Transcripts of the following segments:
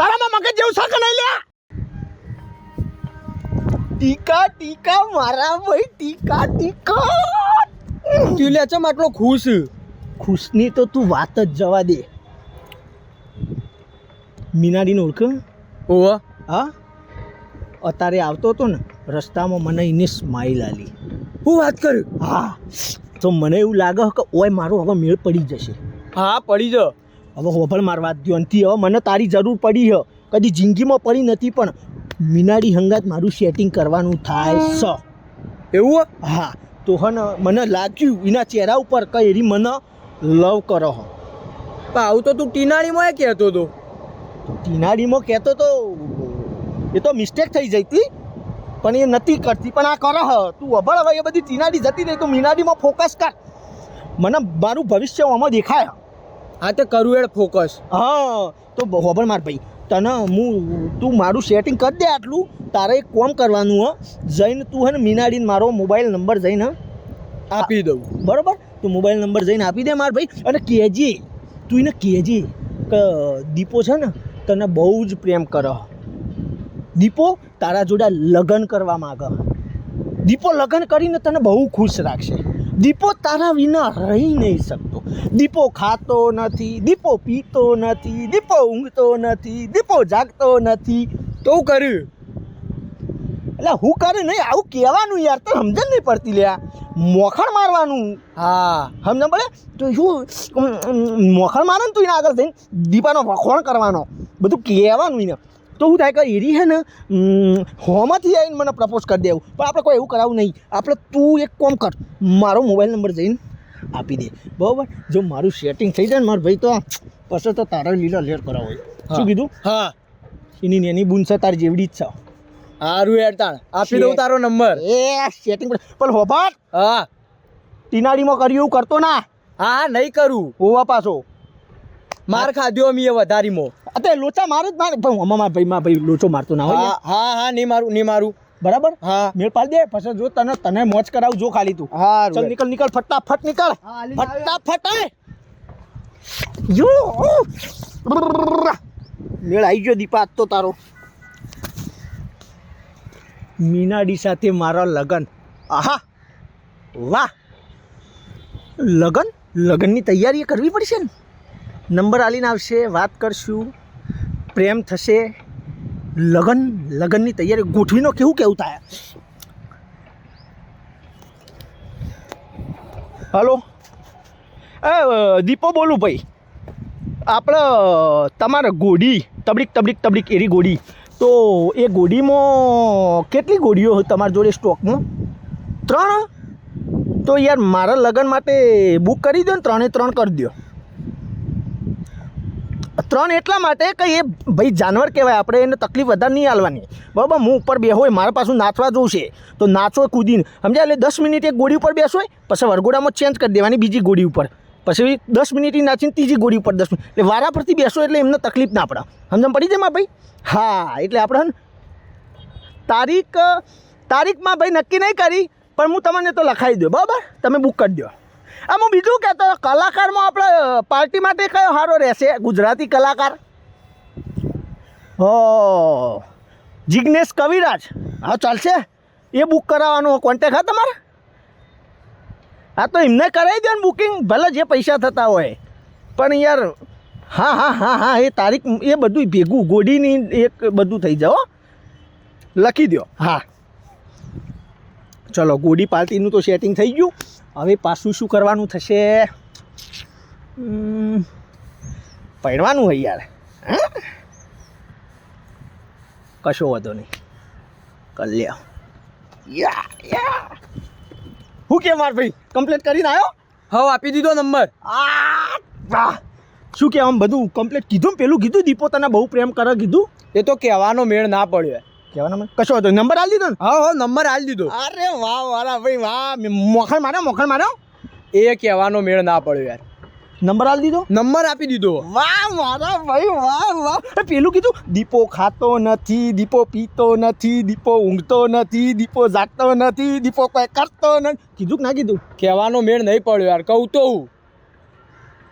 તારામાં મગજ જેવું છે કે નહીં લે? ટીકા ટીકા મારા ભાઈ ટીકા ટીકા. તું લે ચમ આટલો ખુશ. ખુશની તો તું વાત જ જવા દે. મીનાડીને ઓળખ? ઓવા હા? અત્યારે આવતો હતો ને રસ્તામાં મને એને સ્માઇલ આલી. હું વાત કર? હા. તો મને એવું લાગે કે ઓય મારો હવે મેળ પડી જશે. હા પડી જ. હવે હોભળ મારવા વાત ધ્યાનથી હવે મને તારી જરૂર પડી હ. કદી જિંદગીમાં પડી નથી પણ મીનાડી હંગાત મારું સેટિંગ કરવાનું થાય સ. એવું હા? તો હન મને લાગ્યું એના ચહેરા ઉપર કઈ એરી મને લવ કરો હો. પણ આવું તો તું ટીનાળીમાં કહેતો હતો તો ટીનાડીમાં કહેતો તો એ તો મિસ્ટેક થઈ જતી પણ એ નથી કરતી. પણ આ કર હ. તું અભળ હવે એ બધી ટીનાડી જતી રહી તો મીનાડીમાં ફોકસ કર. મને મારું ભવિષ્ય આમાં દેખાય હા તે કરું એડ ફોકસ હા તો હોબર માર ભાઈ. તને હું તું મારું સેટિંગ કરી દે આટલું. તારે એક કોમ કરવાનું હ. જઈને તું હે ને મીનાડીને મારો મોબાઈલ નંબર જઈને આપી દઉં. બરાબર? તું મોબાઈલ નંબર જઈને આપી દે માર ભાઈ. અને કહેજે તું એને કહેજે કે દીપો છે ને તને બહુ જ પ્રેમ કર. દીપો તારા જોડે લગ્ન કરવા માગે. દીપો લગ્ન કરીને તને બહુ ખુશ રાખશે. દીપો તારા વિના રહી નહીં શકતો. દીપો ખાતો નથી, દીપો પીતો નથી, દીપો ઊંઘતો નથી, દીપો જાગતો નથી. તો કર્યું એટલે હું કરે નહીં, આવું કહેવાનું યાર તો સમજણ નહીં પડતી લ્યા. મોખણ મારવાનું. હા સમજ પડે? તો શું મોખણ મારે ને તું એના આગળ થઈને દીપાનો વખોણ કરવાનો. બધું કહેવાનું એને. તો શું થાય કે એરી હે ને હોમાંથી આવીને મને પ્રપોઝ કરી દેવું. પણ આપણે કોઈ એવું કરાવું નહીં. આપણે તું એક કોમ કર. મારો મોબાઈલ નંબર જઈને આપી દે. બરાબર? જો મારું સેટિંગ થઈ જાય ને મારો ભાઈ તો પછી તો તારા લીલા લેર કરાવો હોય શું કીધું? હા. એની નેની બુન છે તારી જેવડી જ છે. હારું યાર તાણ. આપી દઉં તારો નંબર એ સેટિંગ પણ હોબાટ હા. ટીનાડીમાં કર્યું એવું કરતો ના. હા નહીં કરું. હોવા પાછો. માર ખાધ્યો મીએ વધારી મો અત્યારે લોચા મારે જ મારે પણ હમણાં મારા ભાઈ માં ભાઈ લોચો મારતો ના હોય હા હા હા નહીં મારું નહીં મારું. બરાબર? હા. મેળ પાડી દે પછી જો તને તને મોજ કરાવ જો ખાલી તું. ચલ હારું નીકળ નીકળ ફટાફટ નીકળ. હા, ફટાફટ યો મેળ આવી ગયો દીપા આજ તો તારો. મીનાડી સાથે મારા લગન. આહા. વાહ. લગન? લગનની તૈયારી કરવી પડશે ને? નંબર આલીને આવશે, વાત કરશું. પ્રેમ થશે. લગન, લગનની તૈયારી. ગોઠવીનો કેવું કેવું થાય હલો. દીપો બોલું ભાઈ. આપણે તમારે ગોડી, તબડીક તબડીક તબડીક એરી ગોડી. તો એ ગોડીમાં કેટલી ગોડીઓ તમારી જોડે સ્ટોકમાં? ત્રણ? તો યાર મારા લગ્ન માટે બુક કરી દો ને ત્રણે ત્રણ કરી દો ત્રણ એટલા માટે કે એ ભાઈ જાનવર કહેવાય, આપણે એને તકલીફ વધારે નહીં આલવાની. બરાબર, હું ઉપર બેહો હોય, મારા પાછું નાચવા જવું છે, તો નાચો કૂદીને. સમજ્યા? એટલે દસ મિનિટ એક ગોળી ઉપર બેસો પછી વરઘોડામાં ચેન્જ કરી દેવાની બીજી ગોળી ઉપર. પછી દસ મિનિટની નાચીને ત્રીજી ગોળી ઉપર દસ મિનિટ. એટલે વારા પરથી બેસો એટલે એમને તકલીફ ના પડે. સમજણ પડી જાય ભાઈ? હા, એટલે આપણે તારીખ, તારીખમાં ભાઈ નક્કી નહીં કરી, પણ હું તમને તો લખાઈ દઉં. બરાબર? તમે બુક કરી દો. આમ હું બીજું કહેતો, કલાકારમાં આપણે પાર્ટી માટે કયો સારો રહેશે? ગુજરાતી કલાકાર? હો, જિગ્નેશ કવિરાજ. હા, ચાલશે. એ બુક કરાવવાનો કોન્ટેક હા તમારે? હા, તો એમને કરાવી દો ને બુકિંગ ભલે જે પૈસા થતા હોય. પણ યાર, હા હા હા હા, એ તારીખ, એ બધું ભેગું, ગોડીની એક બધું થઈ જાઓ લખી દો હા. ચલો ગોડી પાર્ટીનું તો સેટિંગ થઈ ગયું. હવે પાછું શું કરવાનું થશે? પહેરવાનું હોય યાર હા? કશો વાંધો નહીં. કલ્યા લ્યો. યા યા. હું કે માર ભાઈ? કમ્પ્લીટ કરીને આવ્યો હવે આપી દીધો નંબર. આ વાહ. શું કે આમ બધું કમ્પ્લીટ કીધું પેલું કીધું? દીપો તને બહુ પ્રેમ કરે કીધું? એ તો કહેવાનો મેળ ના પડ્યો. કહેવાના કશો હતો નંબર આલી દીધો ને? હા હા નંબર આલી દીધો. અરે વાહ વાલા ભાઈ વાહ. મોખણ માર્યો મોખણ માર્યો? એ કહેવાનો મેળ ના પડ્યો યાર. નંબર આલી દીધો? નંબર આપી દીધો. વાહ મારા ભાઈ વાહ વાહ. પેલું કીધું દીપો ખાતો નથી દીપો પીતો નથી દીપો ઊંઘતો નથી દીપો જાગતો નથી દીપો કોઈ કરતો નથી. કીધું કે ના કીધું? કહેવાનો મેળ નહીં પડ્યો યાર કહું તો હું.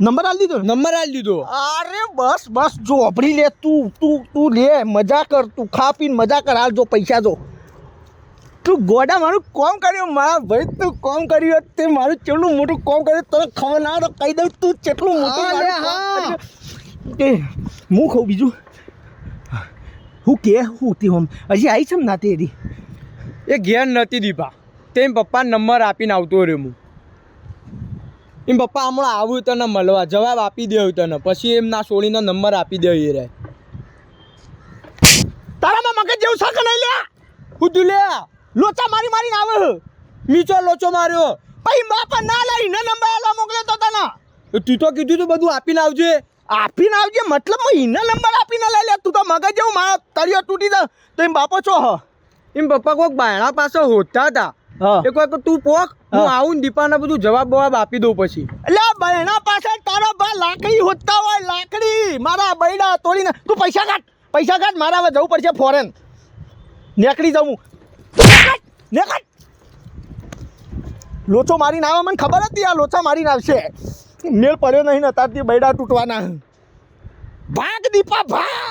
નંબર આલી દીધો નંબર આલી દીધો. અરે બસ બસ જો અભડી લે તું તું તું લે મજા કર તું ખા પીને મજા કર હાલ જો પૈસા જો. તું ગોડા મારું કોમ કર્યું મારા ભાઈ તું કોમ કર્યું તે મારું કેટલું મોટું કોમ કર્યું તને ખબર ના તો કહી દઉં તું કેટલું મોટું. એ હું ખાઉં બીજું? હું કે હું તે હમ. હજી આવી છે ને નાતી એ ઘેર નથી દીપા. તેમ પપ્પા નંબર આપીને આવતો રહ્યો હું. એમ પપ્પા, હમણાં આવું તને મળવા. જવાબ આપી દેવું તને. પછી એમના સોળીનો નંબર આપી દેવ એ રે તારામાં મગજ જેવું શાક નહીં લે? હું તું લે. લોચા મારી મારીને આવે નીચો લોચો માર્યો. પછી બાપા ના લઈ ને નંબર આલો મોકલે તો તને. તો તું કીધું તું બધું આપીને આવજે. આપીને આવજે મતલબ ઈના નંબર આપીને લઈ લે. તું તો મગજ જેવું મારા તળિયો તૂટી દે તો એમ બાપો છો હ? એમ પપ્પા કોઈક બાયણા પાસે હોતા હતા હા. વાર તું પોક હું. આવું ને દીપાને બધું જવાબ બવાબ આપી દઉં પછી. એટલે બહેણા પાછળ તારો બા લાકડી હોતા હોય લાકડી મારા બૈડા તોડીને. તું પૈસા કાઢ પૈસા કાઢ મારા હવે જવું પડશે ફોરેન નેકડી જવું. નીકળ. લોચો મારીને આવે મને ખબર હતી આ લોચા મારીને આવશે. મેળ પડ્યો નહીં ને તારથી બૈડા તૂટવાના. ભાગ દીપા ભાગ.